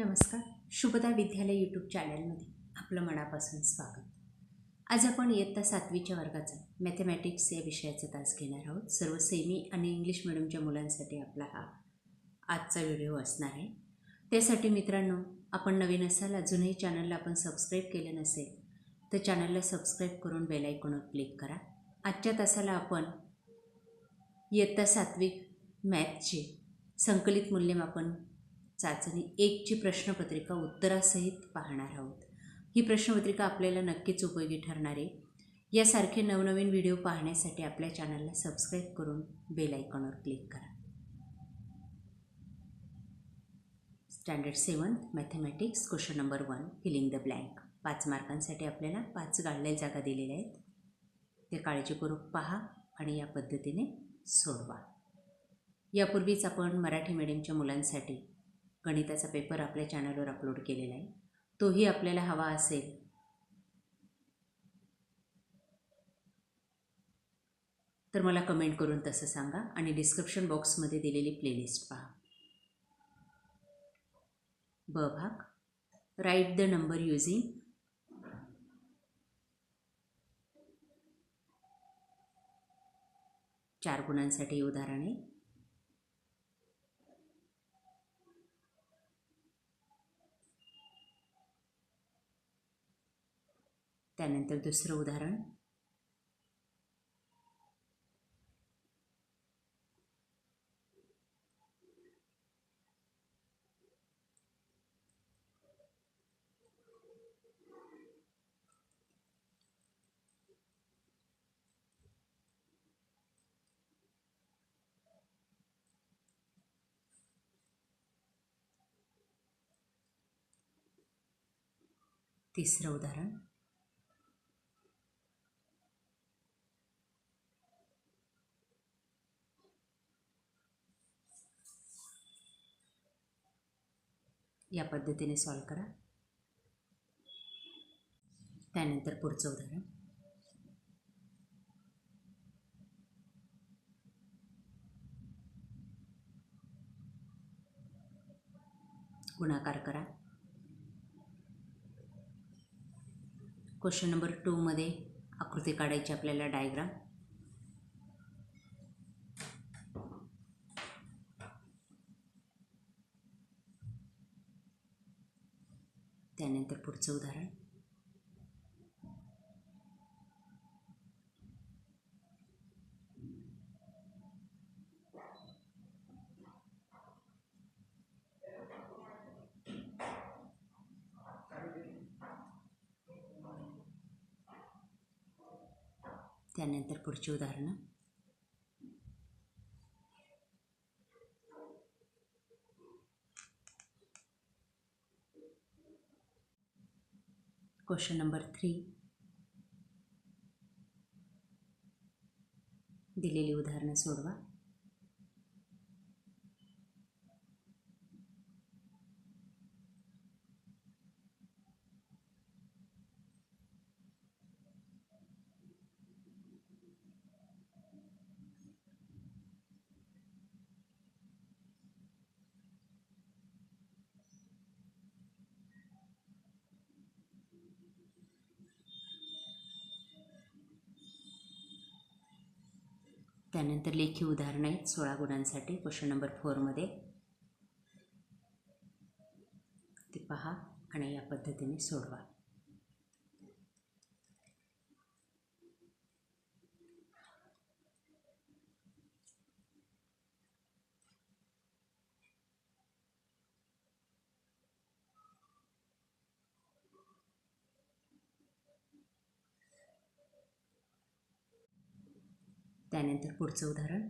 नमस्कार. शुभदा विद्यालय यूट्यूब चॅनलमध्ये आपलं मनापासून स्वागत. आज आपण इयत्ता सातवीच्या वर्गाचा मॅथमॅटिक्स या विषयाचा तास घेणार आहोत. सर्व सेमी आणि इंग्लिश मिडियमच्या मुलांसाठी आपला हा आजचा व्हिडिओ असणार आहे. त्यासाठी मित्रांनो आपण नवीन असाल अजूनही चॅनलला आपण सबस्क्राईब केलं नसेल तर चॅनलला सबस्क्राईब करून बेल आयकॉनवर क्लिक करा. आजच्या तासाला आपण इयत्ता सातवी मॅथची संकलित मूल्यमापन चाचणी एकची प्रश्नपत्रिका उत्तरासहित पाहणार आहोत. ही प्रश्नपत्रिका आपल्याला नक्कीच उपयोगी ठरणार आहे. यासारखे नवनवीन व्हिडिओ पाहण्यासाठी आपल्या चॅनलला सबस्क्राईब करून बेल आयकॉनवर क्लिक करा. Standard seventh mathematics question number one filling the blank. पाच मार्कांसाठी आपल्याला पाच गाळलेल्या जागा दिलेल्या आहेत. ते काळजीपूर्वक पहा आणि या पद्धतीने सोडवा. यापूर्वीच आपण मराठी मीडियमच्या मुलांसाठी गणिताचा पेपर आपल्या चॅनलवर अपलोड केलेला आहे. तोही आपल्याला हवा असेल. तर मला कमेंट करून तसं सांगा आणि डिस्क्रिप्शन बॉक्समध्ये दिलेली प्लेलिस्ट पहा. ब भाग. राईट द नंबर युझिंग चार गुणांसाठी उदाहरणे. त्यानंतर दुसरं उदाहरण. तिसरं उदाहरण. या पद्धतीने सॉल्व करा. त्यानंतर पुढचं उदाहरण. गुणाकार करा. क्वेश्चन नंबर टूमध्ये आकृती काढायची आपल्याला डायग्राम त्यानंतर पुढचं उदाहरण त्यानंतर पुढची उदाहरणं क्वेश्चन नंबर थ्री. दिलेली उदाहरणं सोडवा. त्यानंतर लेखी उदाहरणं आहेत सोळा गुणांसाठी क्वेश्चन नंबर फोरमध्ये ते पहा आणि या पद्धतीने सोडवा. त्यानंतर पुढचं उदाहरण.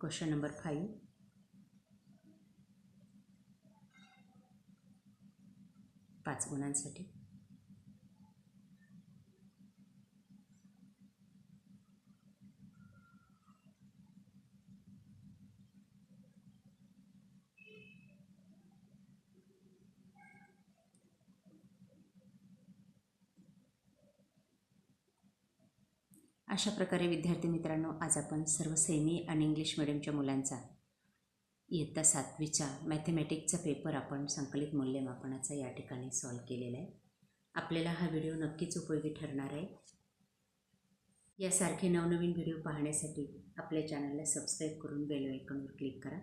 Question number five. पाच गुणांसाठी. अशा प्रकारे विद्यार्थी मित्रांनो आज आपण सर्व सेमी आणि इंग्लिश मिडियमच्या मुलांचा इयत्ता सातवीचा मॅथेमॅटिक्सचा पेपर आपण संकलित मूल्यमापनाचा या ठिकाणी सॉल्व केलेला आहे. आपल्याला हा व्हिडिओ नक्कीच उपयोगी ठरणार आहे. यासारखे नवनवीन व्हिडिओ पाहण्यासाठी आपल्या चॅनलला सबस्क्राईब करून बेल आयकॉनवर क्लिक करा.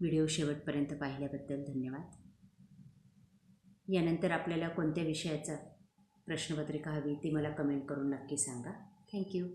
व्हिडिओ शेवटपर्यंत पाहिल्याबद्दल धन्यवाद. यानंतर आपल्याला कोणत्या विषयाचा प्रश्नपत्रिका हवी ती मला कमेंट करून नक्की सांगा. थँक्यू